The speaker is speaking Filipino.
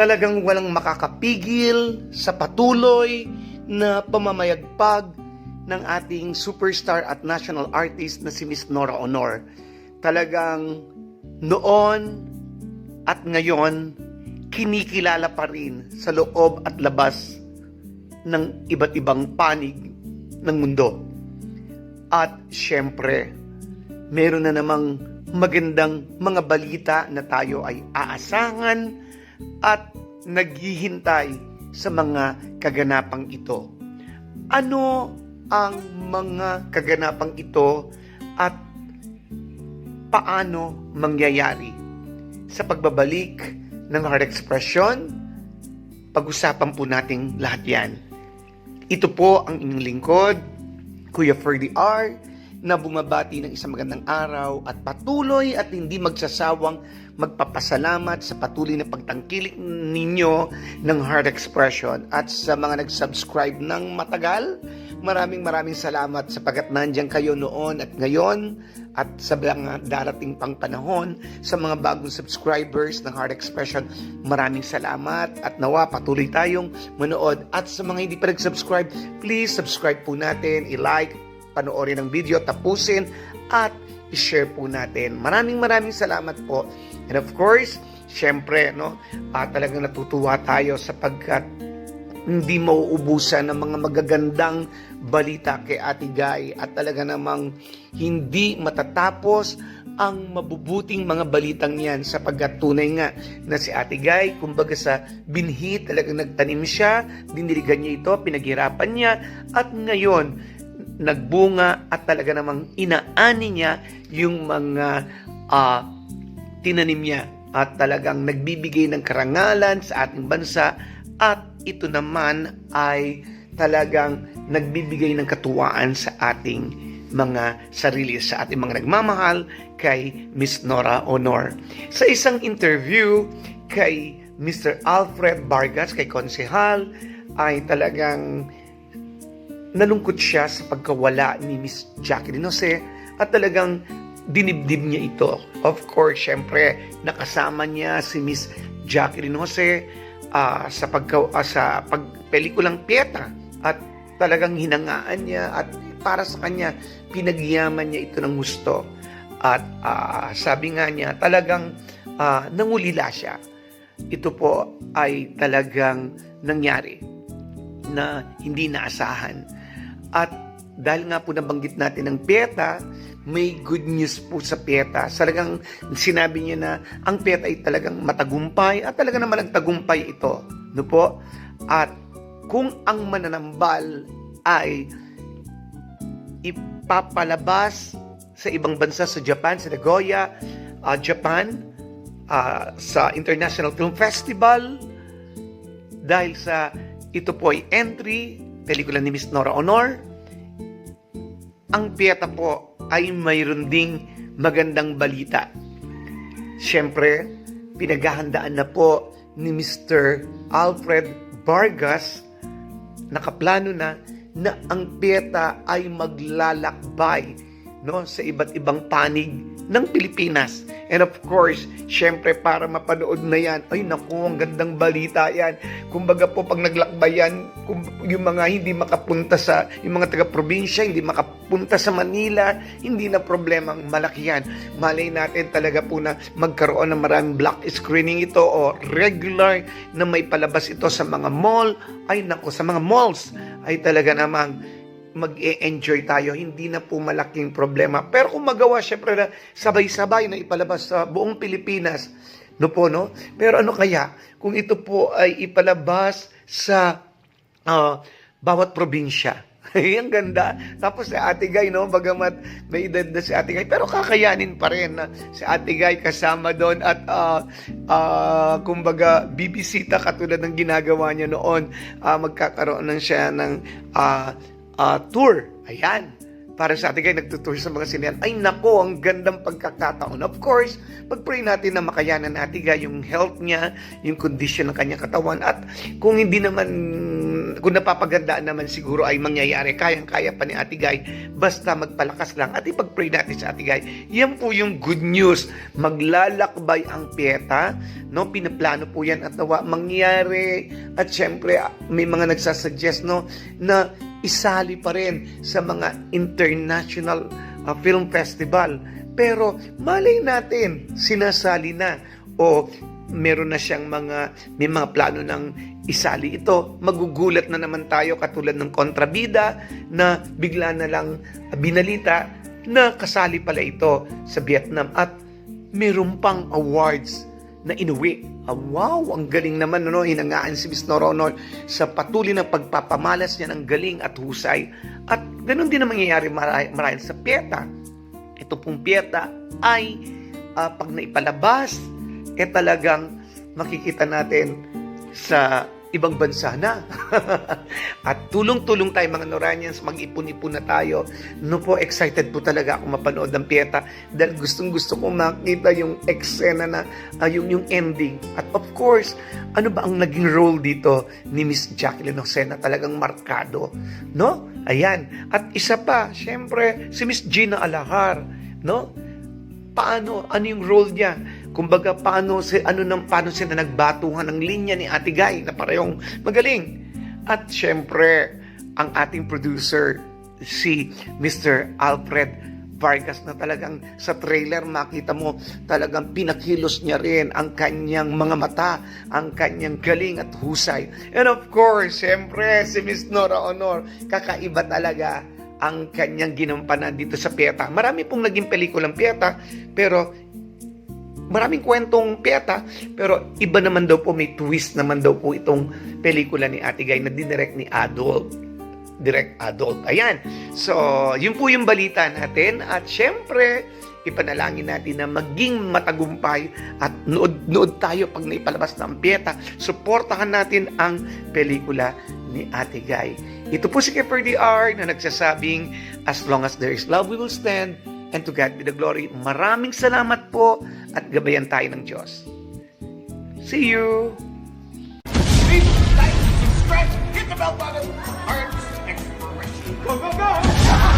talagang walang makakapigil sa patuloy na pamamayagpag ng ating superstar at national artist na si Miss Nora Honor. Talagang noon at ngayon, kinikilala pa rin sa loob at labas ng iba't ibang panig ng mundo. At syempre, meron na namang magandang mga balita na tayo ay aasangan at naghihintay sa mga kaganapang ito. Ano ang mga kaganapang ito at paano mangyayari? Sa pagbabalik ng Heart Expression, pag-usapan po natin lahat yan. Ito po ang inyong lingkod, Kuya Ferdy R, na bumabati ng isang magandang araw at patuloy at hindi magsasawang magpapasalamat sa patuloy na pagtangkilik ninyo ng Heart Expression at sa mga nag-subscribe ng matagal. Maraming maraming salamat sapagat nandiyan kayo noon at ngayon at sa mga darating pang panahon sa mga bagong subscribers ng Heart Expression. Maraming salamat at nawa patuloy tayong manood at sa mga hindi pa nag-subscribe, please subscribe po natin, i-like, panoorin ang video, tapusin at i-share po natin. Maraming maraming salamat po. And of course, syempre, no, ah, talagang natutuwa tayo sapagkat hindi mauubusan ng mga magagandang balita kay Ate Guy at talaga namang hindi matatapos ang mabubuting mga balitang yan sapagkat tunay nga na si Ate Guy, kumbaga sa binhi talagang nagtanim siya, diniligan niya ito, pinaghirapan niya at ngayon nagbunga at talaga namang inaani niya yung mga ah, tinanim niya at talagang nagbibigay ng karangalan sa ating bansa at ito naman ay talagang nagbibigay ng katuwaan sa ating mga sarili, sa ating mga nagmamahal kay Miss Nora Honor. Sa isang interview kay Mr. Alfred Vargas, kay Konsehal, ay talagang nalungkot siya sa pagkawala ni Miss Jacqueline Jose at talagang dinibdib niya ito. Of course, syempre, nakasama niya si Miss Jacqueline Jose ah, sa pagka ah, sa pagpelikulang Pieta at talagang hinangaan niya at para sa kanya pinagyaman niya ito ng gusto. At ah, sabi nga niya, talagang ah, nangulila siya. Ito po ay talagang nangyari na hindi naasahan. At dahil nga po nabanggit natin ng PETA, may good news po sa PETA. Talagang sinabi niya na ang PETA ay talagang matagumpay at talaga naman nagtagumpay ito. No po? At kung ang mananambal ay ipapalabas sa ibang bansa sa Japan, sa Nagoya, ah, Japan, ah, sa International Film Festival, dahil sa ito po ay entry, pelikula ni Miss Nora Honor, ang Pieta po ay mayroon ding magandang balita. Siyempre, pinaghahandaan na po ni Mr. Alfred Vargas, nakaplano na, na ang Pieta ay maglalakbay no, sa iba't ibang panig ng Pilipinas. And of course, syempre para mapanood na yan, ay naku, ang gandang balita yan. Kumbaga po pag naglakbay yan, kum- yung mga hindi makapunta sa, yung mga taga-probinsya, hindi makapunta sa Manila, hindi na problema, malaki yan. Malay natin talaga po na magkaroon ng maraming block screening ito o regular na may palabas ito sa mga mall, ay naku, sa mga malls, ay talaga namang mag-e-enjoy tayo, hindi na po malaking problema. Pero kung magawa, syempre na sabay-sabay na ipalabas sa buong Pilipinas, no po, no? Pero ano kaya, kung ito po ay ipalabas sa ah, bawat probinsya, ang ganda. Tapos si Ate Guy, no, bagamat may edad na si Ate Guy, pero kakayanin pa rin na si Ate Guy kasama doon at ah, ah, kumbaga bibisita katulad ng ginagawa niya noon. Ah, magkakaroon ng siya ng ah, ah, tour. Ayan. Para sa ating kayo nagtutour sa mga sinehan. Ay nako, ang gandang pagkakataon. Of course, pag-pray natin na makayanan natin yung health niya, yung condition ng kanyang katawan. At kung hindi naman kung napapagandaan naman siguro ay mangyayari. Kayang-kaya pa ni Ate Guy. Basta magpalakas lang at ipag-pray natin sa Ate Guy. Yan po yung good news. Maglalakbay ang pieta. No? Pinaplano po yan at nawa mangyari. At syempre, may mga nagsasuggest no, na isali pa rin sa mga international ah, film festival. Pero malay natin, sinasali na o meron na siyang mga may mga plano ng isali ito. Magugulat na naman tayo katulad ng kontrabida na bigla na lang binalita na kasali pala ito sa Vietnam at meron pang awards na inuwi. Ah, wow, ang galing naman no, hinangaan si Miss Noronol sa patuloy na pagpapamalas niya ng galing at husay. At ganun din ang mangyayari marahil, sa Pieta. Ito pong Pieta ay ah, pag naipalabas, eh talagang makikita natin sa ibang bansa na. At tulong-tulong tayo mga Noranians, mag-ipon-ipon na tayo. No po, excited po talaga ako mapanood ng Pieta dahil gustong-gusto ko makita yung eksena na, ah, yung, yung ending. At of course, ano ba ang naging role dito ni Miss Jacqueline Jose na talagang markado? No? Ayan. At isa pa, syempre, si Miss Gina Alahar. No? paano ano yung role niya kumbaga paano si ano nang paano sila nagbatuhan ng linya ni Ate Guy na parehong magaling at syempre ang ating producer si Mr. Alfred Vargas na talagang sa trailer makita mo talagang pinakilos niya rin ang kanyang mga mata, ang kanyang galing at husay. And of course, syempre si Miss Nora Honor, kakaiba talaga ang kanyang ginampanan dito sa Pieta. Marami pong naging pelikulang Pieta, pero maraming kwentong Pieta, pero iba naman daw po, may twist naman daw po itong pelikula ni Ate Guy na dinirect ni Adult. Direct Adult. Ayan. So, yun po yung balita natin. At syempre, ipanalangin natin na maging matagumpay at nood-nood tayo pag naipalabas ng Pieta. Suportahan natin ang pelikula ni Ate Guy. Ito po si Kipper DR na nagsasabing, as long as there is love, we will stand, and to God be the glory. Maraming salamat po at gabayan tayo ng Diyos. See you! Please like, subscribe, hit the bell button. Arts Exploration. Go, go, go!